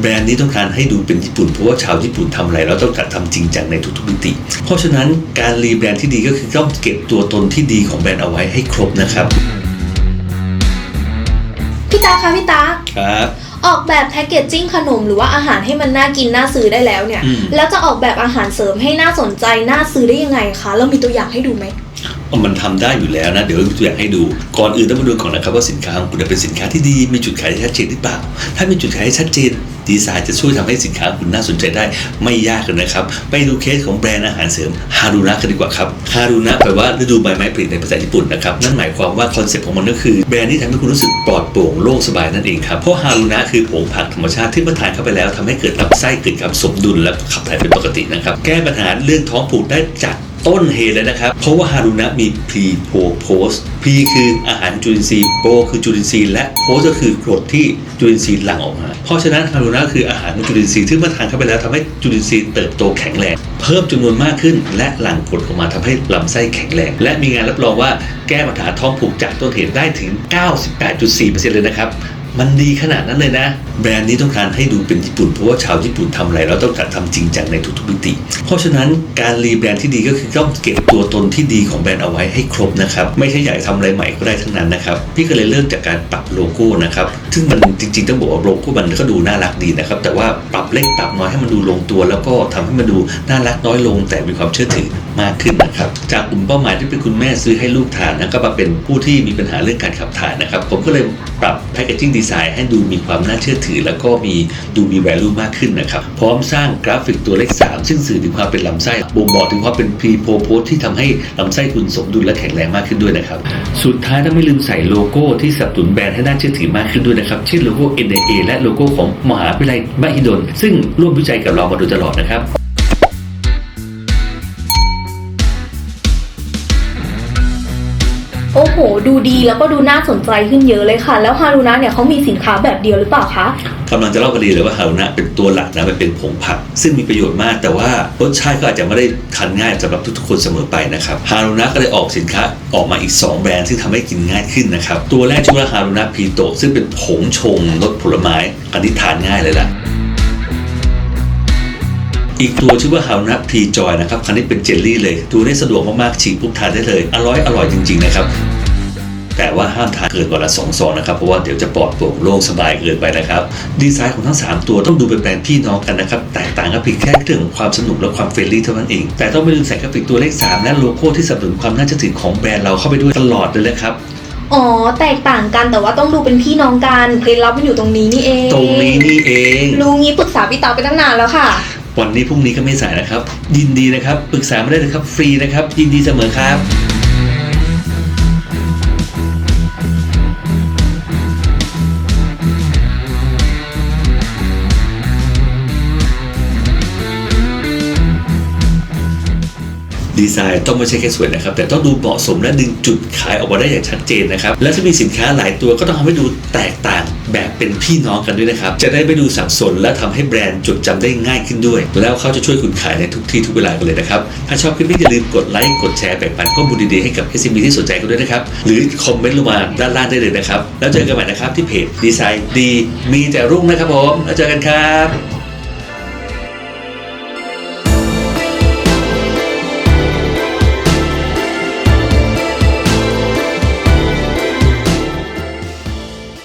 แบรนด์นี้ต้องการให้ดูเป็นญี่ปุ่นเพราะว่าชาวญี่ปุ่นทำอะไรแล้วต้องการทำจริงจังในทุกๆมิติ เพราะฉะนั้นการรีแบรนด์ที่ดีก็คือต้องเก็บตัวตนที่ดีของแบรนด์เอาไว้ให้ครบนะครับพี่ตาคะพี่ตาครับออกแบบแพคเกจจิ้งขนมหรือว่าอาหารให้มันน่ากินน่าซื้อได้แล้วเนี่ยอืมแล้วจะออกแบบอาหารเสริมให้น่าสนใจน่าซื้อได้ยังไงคะเรามีตัวอย่างให้ดูไหมมันทำได้อยู่แล้วนะเดี๋ยวมีตัวอย่างให้ดูก่อนอื่นต้องมาดูก่อนนะครับว่าสินค้าของคุณเป็นสินค้าที่ดีมีจุดขายที่ชัดเจนหรือเปล่า ถ้ามีจุดขายที่ชัดเจน ดีไซน์จะช่วยทำให้สินค้าคุณน่าสนใจได้ไม่ยากเลยนะครับ ไปดูเคสของแบรนด์อาหารเสริมฮารุนะกันดีกว่าครับฮารุนะแปลว่าฤดูใบไม้ผลิในภาษาญี่ปุ่นนะครับนั่นหมายความว่าคอนเซ็ปต์ของมันก็คือแบรนด์ที่ทำให้คุณรู้สึกปลอดโปร่งโล่งสบายนั่นเองครับเพราะฮารุนะคือผงผักธรรมชาติที่เมื่อทานเข้าไปแล้วทำให้เกิดลำไส้เกิดการสมดุลและขับถ่ายเป็นปกตินะครับแก้ปัญหาเรื่องท้องผูกได้จาก ต้นเหตุเลยนะครับ เพราะว่าฮารุนะมี pre pro post pre คืออาหารจุลินทรีย์ pro คือจุลินทรีย์และ post ก็คือกรดที่จุลินทรีย์หลั่งออกมา เพราะฉะนั้นฮารุนะคืออาหารของจุลินทรีย์ที่เมื่อทานเข้าไปแล้วทำให้จุลินทรีย์เติบโตแข็งแรง เพิ่มจำนวนมากขึ้น และหลั่งกรดออกมาทำให้ลำไส้แข็งแรง และมีงานรับรองว่าแก้ปัญหาท้องผูกจากต้นเหตุได้ถึง 98.4%เลยนะครับ มันดีขนาดนั้นเลยนะ แบรนด์นี้ต้องการให้ดูเป็นญี่ปุ่น เพราะว่าชาวญี่ปุ่นทำอะไรแล้วต้องการทำจริงจังในทุกๆมิติ เพราะฉะนั้นการรีแบรนด์ที่ดีก็คือต้องเก็บตัวตนที่ดีของแบรนด์เอาไว้ให้ครบนะครับ ไม่ใช่อยากทำอะไรใหม่ก็ได้ทั้งนั้นนะครับ พี่ก็เลยเริ่มจากการปรับโลโก้นะครับ ซึ่งมันจริงๆต้องบอกว่าโลโก้มันก็ดูน่ารักดีนะครับ แต่ว่าปรับเล็กปรับน้อยให้มันดูลงตัว แล้วก็ทำให้มันดูน่ารักน้อยลง แต่มีความเชื่อถือมากขึ้นนะครับ จากกลุ่มเป้าหมายที่เป็นคุณแม่ซื้อให้ลูกทานนะก็มาเป็นผู้ที่มีปัญหาเรื่องการขับถ่ายนะครับ ผมก็เลยปรับแพคเกจิ้งดีไซน์ให้ดูมีความน่าเชื่อถือ แล้วก็มีดูมี value มากขึ้นนะครับ พร้อมสร้างกราฟิกตัวเลข 3 ซึ่งสื่อถึงความเป็นลำไส้บ่งบอกถึงความเป็น pre pro post ที่ทำให้ลำไส้คุณสมดุลและแข็งแรงมากขึ้นด้วยนะครับ สุดท้ายต้องไม่ลืมใส่โลโก้ที่สับสนุนแบรนด์ให้น่าเชื่อถือมากขึ้นด้วยนะครับเช่นโลโก้ NIA และโลโก้ของมหาวิทยาลัยมหิดลซึ่งร่วมวิจัยกับเรามาโดยตลอดนะครับ อ้โห ดูดีแล้วก็ดูน่าสนใจขึ้นเยอะเลยค่ะ แล้วฮารุนะเนี่ยเขามีสินค้าแบบเดียวหรือเปล่าคะกำลังจะเล่าพอดีเลยว่าฮารุนะเป็นตัวหลักนะมันเป็นผงผัก ซึ่งมีประโยชน์มาก แต่ว่ารสชาติก็อาจจะไม่ได้ทานง่ายสำหรับทุกๆคนเสมอไปนะครับฮารุนะก็เลยออกสินค้าออกมาอีก 2 แบรนด์ซึ่งทำให้กินง่ายขึ้นนะครับตัวแรกชื่อว่าฮารุนะพีโตซึ่งเป็นผงชงรสผลไม้อันนี้ทานง่ายเลยล่ะอีกตัวชื่อว่าฮารุนะพีจอยนะครับคันนี้เป็นเจลลี่เลย ดูได้สะดวกมากๆฉีกปุ๊บทานได้เลย อร่อยอร่อยจริง ๆ นะครับ แต่ว่าห้ามทานเกินวันละสองซองนะครับเพราะว่าเดี๋ยวจะปลอดโปร่งโล่งสบายเกินไปนะครับดีไซน์ของทั้ง 3 ตัวต้องดูเป็นแบรนด์พี่น้องกันนะครับแตกต่างกันเพียงแค่เรื่องของความสนุกและความเฟรนลี่เท่านั้นเอง แต่ต้องไม่ลืมใส่กราฟิกตัวเลข 3 และโลโก้ที่สนับสนุนความน่าเชื่อถือของแบรนด์เราเข้าไปด้วยตลอดเลยนะครับอ๋อ แตกต่างกันแต่ว่าต้องดูเป็นพี่น้องกันเคล็ดลับมันอยู่ตรงนี้นี่เอง ตรงนี้นี่เองรู้งี้ปรึกษาพี่ตาไปตั้งนานแล้วค่ะ วันนี้พรุ่งนี้ก็ไม่สายนะครับ ยินดีนะครับปรึกษามาได้เลยครับฟรีนะครับ ยินดีเสมอครับ ดีไซน์ต้องไม่ใช่แค่สวยนะครับ แต่ต้องดูเหมาะสมและดึงจุดขายออกมาได้อย่างชัดเจนนะครับ และจะมีสินค้าหลายตัวก็ต้องทำให้ดูแตกต่างแบบเป็นพี่น้องกันด้วยนะครับ จะได้ไม่ดูสับสนและทำให้แบรนด์จดจำได้ง่ายขึ้นด้วย แล้วเขาจะช่วยคุณขายในทุกที่ทุกเวลากันเลยนะครับ ถ้าชอบคลิปนี้อย่าลืมกดไลค์กดแชร์แบ่งปันข้อมูลดีๆให้กับ SME ที่สนใจกันด้วยนะครับ หรือคอมเมนต์ลงมาด้านล่างได้เลยนะครับ แล้วเจอกันใหม่นะครับที่เพจดีไซน์ดีมีแต่รุ่งนะครับผมแล้วเจอกันครับ